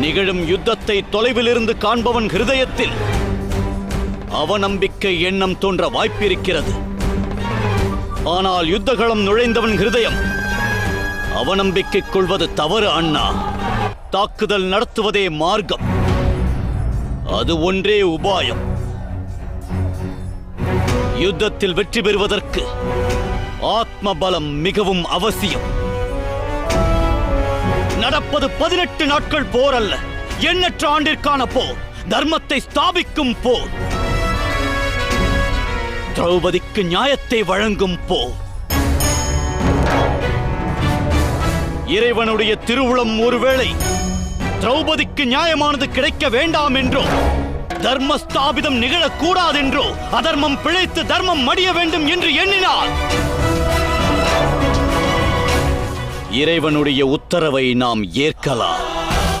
நிகழும் யுத்தத்தை தொலைவிலிருந்து காண்பவன் ஹிருதயத்தில் அவநம்பிக்கை எண்ணம் தோன்ற வாய்ப்பிருக்கிறது. ஆனால் யுத்தகளம் நுழைந்தவன் ஹிருதயம். அவநம்பிக்கை கொள்வது தவறு அண்ணா. தாக்குதல் நடத்துவதே மார்க்கம். அது ஒன்றே உபாயம். யுத்தத்தில் வெற்றி பெறுவதற்கு ஆத்ம பலம் மிகவும் அவசியம். நடப்பது பதினெட்டு நாட்கள் போர் அல்ல. எண்ணற்ற ஆண்டிற்கான போர். தர்மத்தை ஸ்தாபிக்கும் போர். திரௌபதிக்கு நியாயத்தை வழங்கும் போர். இறைவனுடைய திருவுளம் ஒருவேளை திரௌபதிக்கு நியாயமானது கிடைக்க வேண்டாம் என்றோ தர்ம ஸ்தாபிதம் நிகழக்கூடாதென்றோ அதர்மம் பிழைத்து தர்மம் மடிய வேண்டும் என்று எண்ணினார் இறைவனுடைய உத்தரவை நாம் ஏற்கலாம்.